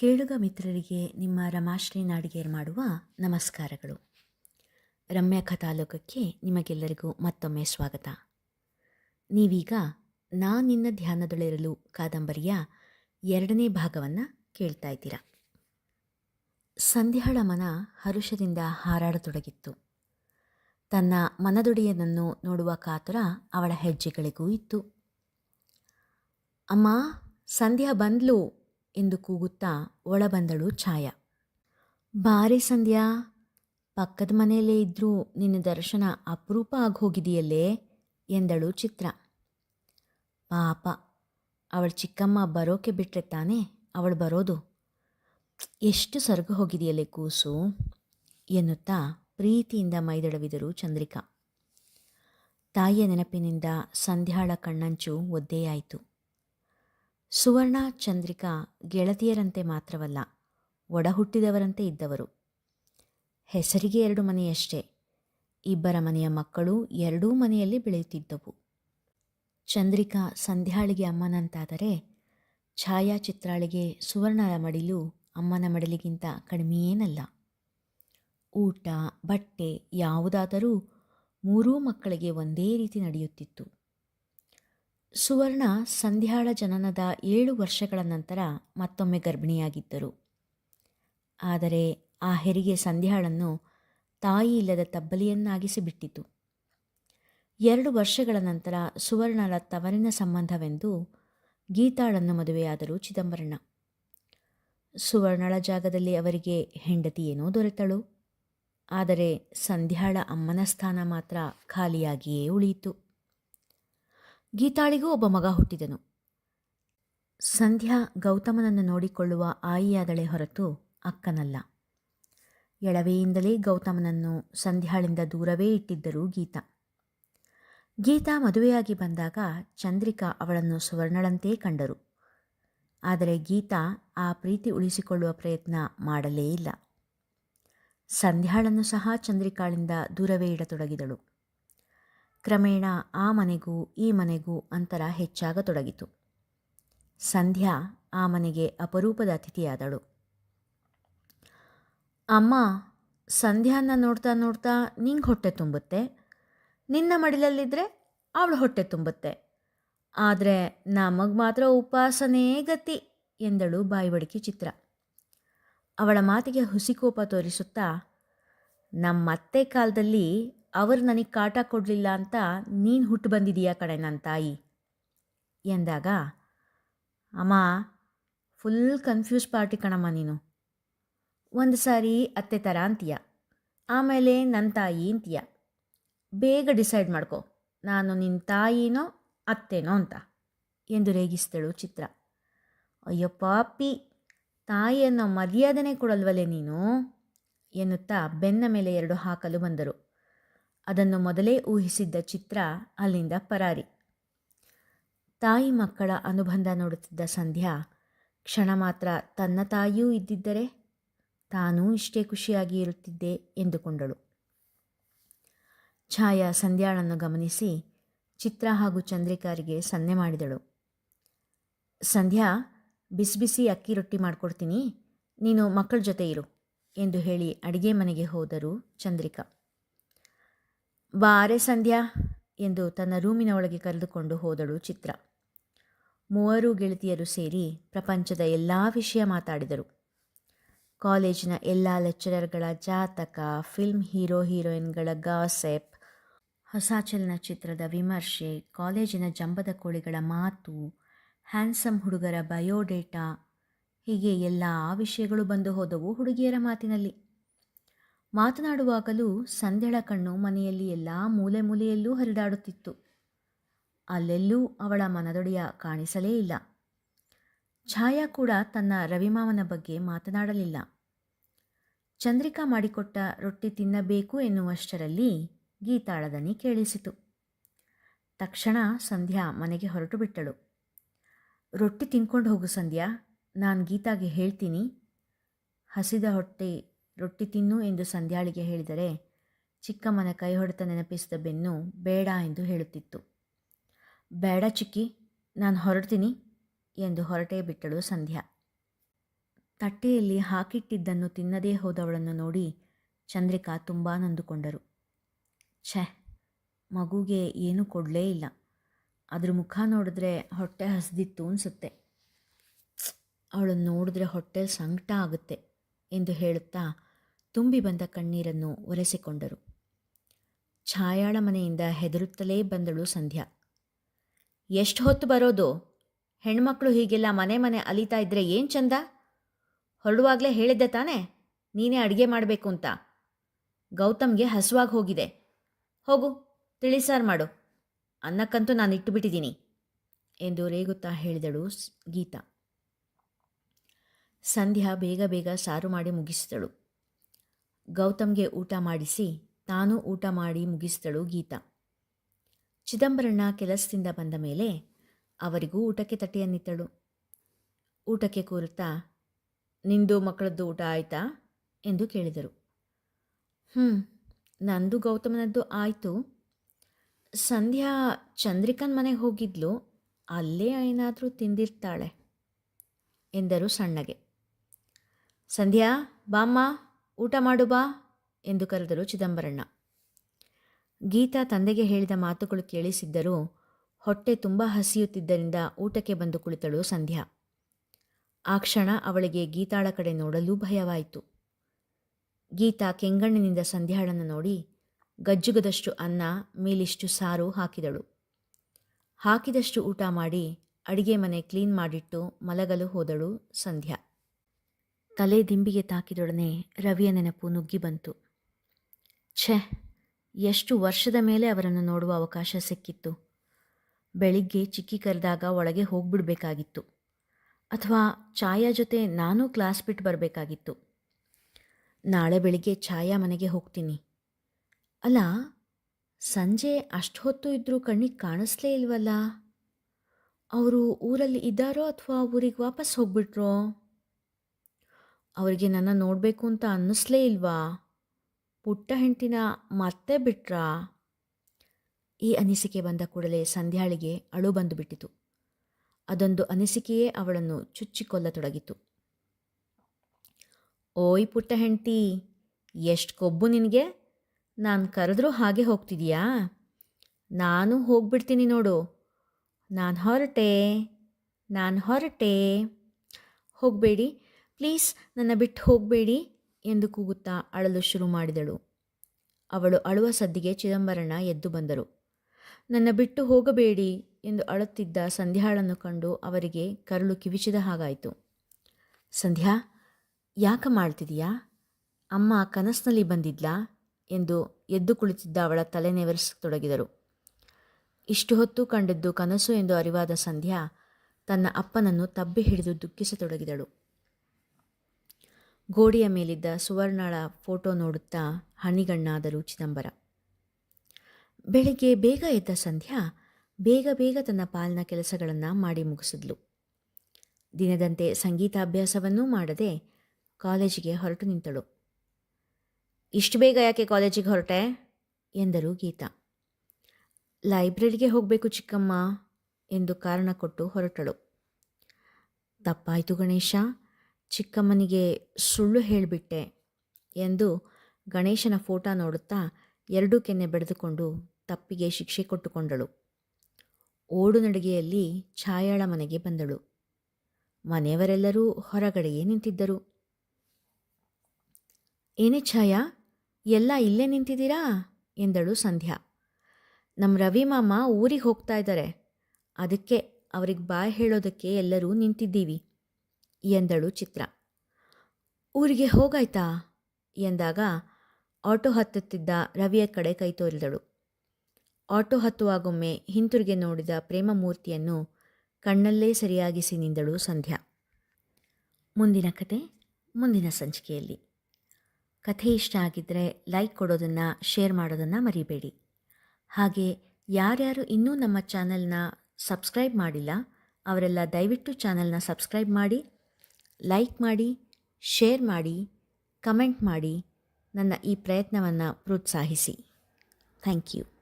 ಕೇಳುಗ ಮಿತ್ರರಿಗೆ ನಿಮ್ಮ ರಮಾಶ್ರೀ ನಾಡಿಗೇರ್ ಮಾಡುವ ನಮಸ್ಕಾರಗಳು. ರಮ್ಯ ಕಥಾಲೋಕಕ್ಕೆ ನಿಮಗೆಲ್ಲರಿಗೂ ಮತ್ತೊಮ್ಮೆ ಸ್ವಾಗತ. ನೀವೀಗ ನಾ ನಿನ್ನ ಧ್ಯಾನದೊಳಿರಲು ಕಾದಂಬರಿಯ ಎರಡನೇ ಭಾಗವನ್ನು ಕೇಳ್ತಾ ಇದ್ದೀರಾ. ಸಂಧ್ಯಾಳ ಮನ ಹರುಷದಿಂದ ಹಾರಾಡತೊಡಗಿತ್ತು. ತನ್ನ ಮನದೊಡೆಯನನ್ನು ನೋಡುವ ಕಾತುರ ಅವಳ ಹೆಜ್ಜೆಗಳಿಗೂ ಇತ್ತು. ಅಮ್ಮ, ಸಂಧ್ಯಾ ಬಂದ್ಲು. ಎಂದು ಕೂಗುತ್ತಾ ಒಳಬಂದಳು ಛಾಯಾ. ಬಾರಿ ಸಂಧ್ಯಾ, ಪಕ್ಕದ ಮನೆಯಲ್ಲೇ ಇದ್ದರೂ ನಿನ್ನ ದರ್ಶನ ಅಪರೂಪ ಆಗೋಗಿದೆಯಲ್ಲೇ ಎಂದಳು ಚಿತ್ರ. ಪಾಪ, ಅವಳ ಚಿಕ್ಕಮ್ಮ ಬರೋಕೆ ಬಿಟ್ಟರೆ ತಾನೇ ಅವಳು ಬರೋದು? ಎಷ್ಟು ಸೊರಗು ಹೋಗಿದೆಯಲ್ಲೇ ಕೂಸು? ಎನ್ನುತ್ತಾ ಪ್ರೀತಿಯಿಂದ ಮೈದಳವಿದರು ಚಂದ್ರಿಕಾ. ತಾಯಿಯ ನೆನಪಿನಿಂದ ಸಂಧ್ಯಾಳ ಕಣ್ಣಂಚು ಒದ್ದೆಯಾಯಿತು. ಸುವರ್ಣ ಚಂದ್ರಿಕಾ ಗೆಳತಿಯರಂತೆ ಮಾತ್ರವಲ್ಲ, ಒಡಹುಟ್ಟಿದವರಂತೆ ಇದ್ದವರು. ಹೆಸರಿಗೆ ಎರಡು ಮನೆಯಷ್ಟೇ. ಇಬ್ಬರ ಮನೆಯ ಮಕ್ಕಳು ಎರಡೂ ಮನೆಯಲ್ಲಿ ಬೆಳೆಯುತ್ತಿದ್ದವು. ಚಂದ್ರಿಕಾ ಸಂಧ್ಯಾಳಿಗೆ ಅಮ್ಮನಂತಾದರೆ ಛಾಯಾಚಿತ್ರಾಳಿಗೆ ಸುವರ್ಣರ ಮಡಿಲು ಅಮ್ಮನ ಮಡಿಲಿಗಿಂತ ಕಡಿಮೆಯೇನಲ್ಲ. ಊಟ, ಬಟ್ಟೆ ಯಾವುದಾದರೂ ಮೂರೂ ಮಕ್ಕಳಿಗೆ ಒಂದೇ ರೀತಿ ನಡೆಯುತ್ತಿತ್ತು. ಸುವರ್ಣ ಸಂಧ್ಯಾಳ ಜನನದ ಏಳು ವರ್ಷಗಳ ನಂತರ ಮತ್ತೊಮ್ಮೆ ಗರ್ಭಿಣಿಯಾಗಿದ್ದರು. ಆದರೆ ಆ ಹೆರಿಗೆ ಸಂಧ್ಯಾಳನ್ನು ತಾಯಿ ಇಲ್ಲದ ತಬ್ಬಲಿಯನ್ನಾಗಿಸಿ ಬಿಟ್ಟಿತು. ಎರಡು ವರ್ಷಗಳ ನಂತರ ಸುವರ್ಣರ ತವರಿನ ಸಂಬಂಧವೆಂದು ಗೀತಾಳನ್ನು ಮದುವೆಯಾದರು ಚಿದಂಬರಣ ಸುವರ್ಣಳ ಜಾಗದಲ್ಲಿ ಅವರಿಗೆ ಹೆಂಡತಿ ಏನೋ ದೊರೆತಳು. ಆದರೆ ಸಂಧ್ಯಾಳ ಅಮ್ಮನ ಸ್ಥಾನ ಮಾತ್ರ ಖಾಲಿಯಾಗಿಯೇ ಉಳಿಯಿತು. ಗೀತಾಳಿಗೂ ಒಬ್ಬ ಮಗ ಹುಟ್ಟಿದನು. ಸಂಧ್ಯಾ ಗೌತಮನನ್ನು ನೋಡಿಕೊಳ್ಳುವ ಆಯಿಯಾದಳೆ ಹೊರತು ಅಕ್ಕನಲ್ಲ. ಎಳವೆಯಿಂದಲೇ ಗೌತಮನನ್ನು ಸಂಧ್ಯಾಳಿಂದ ದೂರವೇ ಇಟ್ಟಿದ್ದರು ಗೀತಾ. ಗೀತಾ ಮದುವೆಯಾಗಿ ಬಂದಾಗ ಚಂದ್ರಿಕಾ ಅವಳನ್ನು ಸುವರ್ಣಳಂತೆ ಕಂಡರು. ಆದರೆ ಗೀತಾ ಆ ಪ್ರೀತಿ ಉಳಿಸಿಕೊಳ್ಳುವ ಪ್ರಯತ್ನ ಮಾಡಲೇ ಇಲ್ಲ. ಸಂಧ್ಯಾಳನ್ನು ಸಹ ಚಂದ್ರಿಕಾಳಿಂದ ದೂರವೇ ಇಡತೊಡಗಿದಳು. ಕ್ರಮೇಣ ಆ ಮನೆಗೂ ಈ ಮನೆಗೂ ಅಂತರ ಹೆಚ್ಚಾಗತೊಡಗಿತು. ಸಂಧ್ಯಾ ಆ ಮನೆಗೆ ಅಪರೂಪದ ಅತಿಥಿಯಾದಳು. ಅಮ್ಮ ಸಂಧ್ಯಾನ ನೋಡ್ತಾ ನೋಡ್ತಾ ನಿಂಗೆ ಹೊಟ್ಟೆ ತುಂಬುತ್ತೆ. ನಿನ್ನ ಮಡಿಲಲ್ಲಿದ್ದರೆ ಅವಳು ಹೊಟ್ಟೆ ತುಂಬುತ್ತೆ. ಆದರೆ ನಮಗೆ ಮಾತ್ರ ಉಪವಾಸನೇ ಗತಿ ಎಂದಳು ಬಾಯಿಬಡಿಕೆ ಚಿತ್ರ. ಅವಳ ಮಾತಿಗೆ ಹುಸಿಕೋಪ ತೋರಿಸುತ್ತಾ, ನಮ್ಮತ್ತೆ ಕಾಲದಲ್ಲಿ ಅವರು ನನಗೆ ಕಾಟ ಕೊಡಲಿಲ್ಲ ಅಂತ ನೀನು ಹುಟ್ಟು ಬಂದಿದೀಯಾ ಕಡೆ ನನ್ನ ತಾಯಿ? ಎಂದಾಗ, ಅಮ್ಮ ಫುಲ್ ಕನ್ಫ್ಯೂಸ್ ಪಾರ್ಟಿ ಕಣಮ್ಮ ನೀನು. ಒಂದು ಸಾರಿ ಅತ್ತೆ ಥರ ಅಂತೀಯ. ಆಮೇಲೆ ನನ್ನ ತಾಯಿ ಅಂತೀಯ. ಬೇಗ ಡಿಸೈಡ್ ಮಾಡ್ಕೊ. ನಾನು ನಿನ್ನ ತಾಯಿನೋ, ಅತ್ತೆನೋ ಅಂತ. ಎಂದು ರೇಗಿಸ್ತಳು ಚಿತ್ರ. ಅಯ್ಯೋ ಪಾಪಿ ತಾಯಿಯನ್ನು ಮರ್ಯಾದನೆ ಕೊಡಲ್ವಲ್ಲೇ ನೀನು? ಎನ್ನುತ್ತಾ ಬೆನ್ನ ಮೇಲೆ ಎರಡು ಹಾಕಲು ಬಂದರು. ಅದನ್ನು ಮೊದಲೇ ಊಹಿಸಿದ್ದ ಚಿತ್ರ ಅಲ್ಲಿಂದ ಪರಾರಿ. ತಾಯಿ ಮಕ್ಕಳ ಅನುಬಂಧ ನೋಡುತ್ತಿದ್ದ ಸಂಧ್ಯಾ, ಕ್ಷಣ ಮಾತ್ರ ತನ್ನ ತಾಯಿಯೂ ಇದ್ದಿದ್ದರೆ ತಾನೂ ಇಷ್ಟೇ ಖುಷಿಯಾಗಿ ಇರುತ್ತಿದ್ದೆ ಎಂದುಕೊಂಡಳು. ಛಾಯಾ ಸಂಧ್ಯಾಳನ್ನು ಗಮನಿಸಿ ಚಿತ್ರ ಹಾಗೂ ಚಂದ್ರಿಕಾರಿಗೆ ಸನ್ನೆ ಮಾಡಿದಳು. ಸಂಧ್ಯಾ, ಬಿಸಿ ಬಿಸಿ ಅಕ್ಕಿ ರೊಟ್ಟಿ ಮಾಡಿಕೊಡ್ತೀನಿ, ನೀನು ಮಕ್ಕಳ ಜೊತೆ ಇರು ಎಂದು ಹೇಳಿ ಅಡಿಗೆ ಮನೆಗೆ ಹೋದರು ಚಂದ್ರಿಕಾ. ಬಾರೆ ಸಂಧ್ಯಾ ಎಂದು ತನ್ನ ರೂಮಿನ ಒಳಗೆ ಕರೆದುಕೊಂಡು ಹೋದಳು ಚಿತ್ರ. ಮೂವರು ಗೆಳತಿಯರು ಸೇರಿ ಪ್ರಪಂಚದ ಎಲ್ಲ ವಿಷಯ ಮಾತಾಡಿದರು. ಕಾಲೇಜಿನ ಎಲ್ಲ ಲೆಕ್ಚರರ್ಗಳ ಜಾತಕ, ಫಿಲ್ಮ್ ಹೀರೋ, ಹೀರೋಯಿನ್ಗಳ ಗಾಸೆಪ್, ಹೊಸ ಚಲನಚಿತ್ರದ ವಿಮರ್ಶೆ, ಕಾಲೇಜಿನ ಜಂಬದ ಕೋಳಿಗಳ ಮಾತು, ಹ್ಯಾಂಡ್ಸಮ್ ಹುಡುಗರ ಬಯೋಡೇಟಾ, ಹೀಗೆ ಎಲ್ಲ ವಿಷಯಗಳು ಬಂದು ಹೋದವು ಹುಡುಗಿಯರ ಮಾತಿನಲ್ಲಿ. ಮಾತನಾಡುವಾಗಲೂ ಸಂಧ್ಯಳ ಕಣ್ಣು ಮನೆಯಲ್ಲಿ ಎಲ್ಲ ಮೂಲೆ ಮೂಲೆಯಲ್ಲೂ ಹರಿದಾಡುತ್ತಿತ್ತು. ಅಲ್ಲೆಲ್ಲೂ ಅವಳ ಮನದೊಡೆಯ ಕಾಣಿಸಲೇ ಇಲ್ಲ. ಛಾಯಾ ಕೂಡ ತನ್ನ ರವಿಮಾವನ ಬಗ್ಗೆ ಮಾತನಾಡಲಿಲ್ಲ. ಚಂದ್ರಿಕಾ ಮಾಡಿಕೊಟ್ಟ ರೊಟ್ಟಿ ತಿನ್ನಬೇಕು ಎನ್ನುವಷ್ಟರಲ್ಲಿ ಗೀತಾಳದನಿ ಕೇಳಿಸಿತು. ತಕ್ಷಣ ಸಂಧ್ಯಾ ಮನೆಗೆ ಹೊರಟು ಬಿಟ್ಟಳು. ರೊಟ್ಟಿ ತಿನ್ಕೊಂಡು ಹೋಗು ಸಂಧ್ಯಾ, ನಾನು ಗೀತಾಗೆ ಹೇಳ್ತೀನಿ. ಹಸಿದ ಹೊಟ್ಟೆ ರೊಟ್ಟಿ ತಿನ್ನು ಎಂದು ಸಂಧ್ಯಾಳಿಗೆ ಹೇಳಿದರೆ, ಚಿಕ್ಕಮ್ಮನ ಕೈ ಹೊಡೆತ ನೆನಪಿಸಿದ ಬೆನ್ನು ಬೇಡ ಎಂದು ಹೇಳುತ್ತಿತ್ತು. ಬೇಡ ಚಿಕ್ಕಿ, ನಾನು ಹೊರಡ್ತೀನಿ ಎಂದು ಹೊರಟೇ ಬಿಟ್ಟಳು ಸಂಧ್ಯಾ. ತಟ್ಟೆಯಲ್ಲಿ ಹಾಕಿಟ್ಟಿದ್ದನ್ನು ತಿನ್ನದೇ ಹೋದವಳನ್ನು ನೋಡಿ ಚಂದ್ರಿಕಾ ತುಂಬ ನೊಂದುಕೊಂಡರು. ಛೆ, ಮಗುಗೆ ಏನೂ ಕೊಡಲೇ ಇಲ್ಲ. ಅದ್ರ ಮುಖ ನೋಡಿದ್ರೆ ಹೊಟ್ಟೆ ಹಸಿದಿತ್ತು ಅನಿಸುತ್ತೆ. ಅವಳನ್ನು ನೋಡಿದ್ರೆ ಹೊಟ್ಟೆ ಸಂಕಟ ಆಗುತ್ತೆ ಎಂದು ಹೇಳುತ್ತಾ ತುಂಬಿ ಬಂದ ಕಣ್ಣೀರನ್ನು ಒರೆಸಿಕೊಂಡರು. ಛಾಯಾಳ ಮನೆಯಿಂದ ಹೆದರುತ್ತಲೇ ಬಂದಳು ಸಂಧ್ಯಾ. ಎಷ್ಟು ಹೊತ್ತು ಬರೋದು? ಹೆಣ್ಮಕ್ಳು ಹೀಗೆಲ್ಲ ಮನೆ ಮನೆ ಅಲಿತಾ ಇದ್ರೆ ಏನು ಚಂದ? ಹೊರಡುವಾಗಲೇ ಹೇಳಿದ್ದೆ ತಾನೇ, ನೀನೇ ಅಡುಗೆ ಮಾಡಬೇಕು ಅಂತ. ಗೌತಮ್ಗೆ ಹಸುವಾಗಿ ಹೋಗಿದೆ. ಹೋಗು, ತಿಳಿಸಾರು ಮಾಡು. ಅನ್ನಕ್ಕಂತೂ ನಾನು ಇಟ್ಟುಬಿಟ್ಟಿದ್ದೀನಿ ಎಂದು ರೇಗುತ್ತಾ ಹೇಳಿದಳು ಗೀತಾ. ಸಂಧ್ಯಾ ಬೇಗ ಬೇಗ ಸಾರು ಮಾಡಿ ಮುಗಿಸಿದಳು. ಗೌತಮ್ಗೆ ಊಟ ಮಾಡಿಸಿ ತಾನೂ ಊಟ ಮಾಡಿ ಮುಗಿಸ್ತಳು ಗೀತಾ. ಚಿದಂಬರಣ್ಣ ಕೆಲಸದಿಂದ ಬಂದ ಮೇಲೆ ಅವರಿಗೂ ಊಟಕ್ಕೆ ತಟ್ಟೆಯನ್ನಿತ್ತಳು. ಊಟಕ್ಕೆ ಕೂರುತ್ತಾ, ನಿಂದು ಮಕ್ಕಳದ್ದು ಊಟ ಆಯಿತಾ? ಎಂದು ಕೇಳಿದರು. ಹ್ಞೂ ನಂದು ಗೌತಮನದ್ದು ಆಯಿತು. ಸಂಧ್ಯಾ ಚಂದ್ರಿಕನ್ ಮನೆಗೆ ಹೋಗಿದ್ಲು. ಅಲ್ಲೇ ಏನಾದರೂ ತಿಂದಿರ್ತಾಳೆ, ಎಂದರು ಸಣ್ಣಗೆ. ಸಂಧ್ಯಾ, ಬಾಮ್ಮ. ಊಟ ಮಾಡು ಬಾ ಎಂದು ಕರೆದರು ಚಿದಂಬರಣ್ಣ. ಗೀತಾ ತಂದೆಗೆ ಹೇಳಿದ ಮಾತುಗಳು ಕೇಳಿಸಿದ್ದರೂ ಹೊಟ್ಟೆ ತುಂಬ ಹಸಿಯುತ್ತಿದ್ದರಿಂದ ಊಟಕ್ಕೆ ಬಂದು ಕುಳಿತಳು ಸಂಧ್ಯಾ. ಆ ಕ್ಷಣ ಅವಳಿಗೆ ಗೀತಾಳ ಕಡೆ ನೋಡಲು ಭಯವಾಯಿತು. ಗೀತಾ ಕೆಂಗಣ್ಣಿನಿಂದ ಸಂಧ್ಯಾಳನ್ನು ನೋಡಿ ಗಜ್ಜುಗದಷ್ಟು ಅನ್ನ, ಮೇಲಿಷ್ಟು ಸಾರು ಹಾಕಿದಳು. ಹಾಕಿದಷ್ಟು ಊಟ ಮಾಡಿ ಅಡಿಗೆ ಮನೆ ಕ್ಲೀನ್ ಮಾಡಿಟ್ಟು ಮಲಗಲು ಹೋದಳು ಸಂಧ್ಯಾ. ತಲೆ ದಿಂಬಿಗೆ ತಾಕಿದೊಡನೆ ರವಿಯ ನೆನಪು ನುಗ್ಗಿ ಬಂತು. ಛೆ, ಎಷ್ಟು ವರ್ಷದ ಮೇಲೆ ಅವರನ್ನು ನೋಡುವ ಅವಕಾಶ ಸಿಕ್ಕಿತ್ತು. ಬೆಳಿಗ್ಗೆ ಚಿಕ್ಕಿ ಕರೆದಾಗ ಒಳಗೆ ಹೋಗ್ಬಿಡ್ಬೇಕಾಗಿತ್ತು. ಅಥವಾ ಛಾಯಾ ಜೊತೆ ನಾನೂ ಕ್ಲಾಸ್ ಬಿಟ್ಟು ಬರಬೇಕಾಗಿತ್ತು. ನಾಳೆ ಬೆಳಿಗ್ಗೆ ಛಾಯಾ ಮನೆಗೆ ಹೋಗ್ತೀನಿ. ಅಲ್ಲ, ಸಂಜೆ ಅಷ್ಟು ಹೊತ್ತು ಇದ್ದರೂ ಕಣ್ಣಿಗೆ ಕಾಣಿಸ್ಲೇ ಇಲ್ವಲ್ಲ? ಅವರು ಊರಲ್ಲಿ ಇದ್ದಾರೋ ಅಥವಾ ಊರಿಗೆ ವಾಪಸ್ ಹೋಗ್ಬಿಟ್ರೋ? ಅವರಿಗೆ ನನ್ನ ನೋಡಬೇಕು ಅಂತ ಅನ್ನಿಸ್ಲೇ ಇಲ್ವಾ? ಪುಟ್ಟ ಹೆಂಡತಿನ ಮತ್ತೆ ಬಿಟ್ರಾ? ಈ ಅನಿಸಿಕೆ ಬಂದ ಕೂಡಲೇ ಸಂಧ್ಯಾಳಿಗೆ ಅಳು ಬಂದು ಬಿಟ್ಟಿತು. ಅದೊಂದು ಅನಿಸಿಕೆಯೇ ಅವಳನ್ನು ಚುಚ್ಚಿಕೊಲ್ಲತೊಡಗಿತು ಓಯ್ ಪುಟ್ಟ ಹೆಂಡ್ತಿ, ಎಷ್ಟು ಕೊಬ್ಬು ನಿನಗೆ? ನಾನು ಕರೆದ್ರೂ ಹಾಗೆ ಹೋಗ್ತಿದೀಯಾ? ನಾನು ಹೋಗ್ಬಿಡ್ತೀನಿ ನೋಡು. ನಾನು ಹೊರಟೆ. ನಾನು ಹೊರಟೆ. ಹೋಗಬೇಡಿ. ಪ್ಲೀಸ್ ನನ್ನ ಬಿಟ್ಟು ಹೋಗಬೇಡಿ ಎಂದು ಕೂಗುತ್ತಾ ಅಳಲು ಶುರು ಮಾಡಿದಳು. ಅವಳು ಅಳುವ ಸದ್ದಿಗೆ ಚಿದಂಬರಣ್ಣ ಎದ್ದು ಬಂದರು. ನನ್ನ ಬಿಟ್ಟು ಹೋಗಬೇಡಿ ಎಂದು ಅಳುತ್ತಿದ್ದ ಸಂಧ್ಯಾಳನ್ನು ಕಂಡು ಅವರಿಗೆ ಕರಳು ಕಿವಿಚಿದ ಹಾಗಾಯಿತು. ಸಂಧ್ಯಾ, ಯಾಕ ಮಾಡ್ತಿದೀಯಾ? ಅಮ್ಮ ಕನಸಿನಲ್ಲಿ ಬಂದಿದ್ಲಾ? ಎಂದು ಎದ್ದು ಕುಳಿತಿದ್ದ ಅವಳ ತಲೆ ನೆವರಿಸತೊಡಗಿದರು. ಇಷ್ಟು ಹೊತ್ತು ಕಂಡದ್ದು ಕನಸು ಎಂದು ಅರಿವಾದ ಸಂಧ್ಯಾ ತನ್ನ ಅಪ್ಪನನ್ನು ತಬ್ಬಿ ಹಿಡಿದು ದುಃಖಿಸತೊಡಗಿದಳು. ಗೋಡೆಯ ಮೇಲಿದ್ದ ಸುವರ್ಣಳ ಫೋಟೋ ನೋಡುತ್ತಾ ಹಣಿಗಣ್ಣಾದರು ಚಿದಂಬರ. ಬೆಳಿಗ್ಗೆ ಬೇಗ ಎದ್ದ ಸಂಧ್ಯಾ ಬೇಗ ಬೇಗ ತನ್ನ ಪಾಲಿನ ಕೆಲಸಗಳನ್ನು ಮಾಡಿ ಮುಗಿಸಿದ್ಲು. ದಿನದಂತೆ ಸಂಗೀತಾಭ್ಯಾಸವನ್ನೂ ಮಾಡದೆ ಕಾಲೇಜಿಗೆ ಹೊರಟು ನಿಂತಳು. ಇಷ್ಟು ಬೇಗ ಯಾಕೆ ಕಾಲೇಜಿಗೆ ಹೊರಟೆ? ಎಂದರು ಗೀತಾ. ಲೈಬ್ರರಿಗೆ ಹೋಗಬೇಕು ಚಿಕ್ಕಮ್ಮ ಎಂದು ಕಾರಣ ಕೊಟ್ಟು ಹೊರಟಳು. ತಪ್ಪಾಯಿತು ಗಣೇಶ. ಚಿಕ್ಕಮ್ಮನಿಗೆ ಸುಳ್ಳು ಹೇಳಿಬಿಟ್ಟೆ ಎಂದು ಗಣೇಶನ ಫೋಟೋ ನೋಡುತ್ತಾ ಎರಡೂ ಕೆನ್ನೆ ಬೆಳೆದುಕೊಂಡು ತಪ್ಪಿಗೆ ಶಿಕ್ಷೆ ಕೊಟ್ಟುಕೊಂಡಳು. ಓಡು ನಡಿಗೆಯಲ್ಲಿ ಛಾಯಾಳ ಮನೆಗೆ ಬಂದಳು. ಮನೆಯವರೆಲ್ಲರೂ ಹೊರಗಡೆಯೇ ನಿಂತಿದ್ದರು. ಏನೇ ಛಾಯಾ, ಎಲ್ಲ ಇಲ್ಲೇ ನಿಂತಿದ್ದೀರಾ? ಎಂದಳು ಸಂಧ್ಯಾ. ನಮ್ಮ ರವಿ ಮಾಮ ಊರಿಗೆ ಹೋಗ್ತಾ ಇದ್ದಾರೆ. ಅದಕ್ಕೆ ಅವ್ರಿಗೆ ಬಾಯ್ ಹೇಳೋದಕ್ಕೆ ಎಲ್ಲರೂ ನಿಂತಿದ್ದೀವಿ. ಎಂದಳು ಚಿತ್ರ. ಊರಿಗೆ ಹೋಗಾಯ್ತಾ? ಎಂದಾಗ ಆಟೋ ಹತ್ತುತ್ತಿದ್ದ ರವಿಯ ಕಡೆ ಕೈ ತೋರಿದಳು. ಆಟೋ ಹತ್ತುವಾಗೊಮ್ಮೆ ಹಿಂತಿರುಗಿ ನೋಡಿದ ಪ್ರೇಮಮೂರ್ತಿಯನ್ನು ಕಣ್ಣಲ್ಲೇ ಸರಿಯಾಗಿಸಿ ನಿಂದಳು ಸಂಧ್ಯಾ. ಮುಂದಿನ ಕತೆ, ಮುಂದಿನ ಸಂಚಿಕೆಯಲ್ಲಿ. ಕಥೆ ಇಷ್ಟ ಆಗಿದ್ದರೆ ಲೈಕ್ ಕೊಡೋದನ್ನು, ಶೇರ್ ಮಾಡೋದನ್ನು ಮರಿಬೇಡಿ. ಹಾಗೆ ಯಾರ್ಯಾರು ಇನ್ನೂ ನಮ್ಮ ಚಾನಲ್ನ ಸಬ್ಸ್ಕ್ರೈಬ್ ಮಾಡಿಲ್ಲ, ಅವರೆಲ್ಲ ದಯವಿಟ್ಟು ಚಾನಲ್ನ ಸಬ್ಸ್ಕ್ರೈಬ್ ಮಾಡಿ. ಲೈಕ್ ಮಾಡಿ ಶೇರ್ ಮಾಡಿ ಕಮೆಂಟ್ ಮಾಡಿ ನನ್ನ ಈ ಪ್ರಯತ್ನವನ್ನು ಪ್ರೋತ್ಸಾಹಿಸಿ. Thank you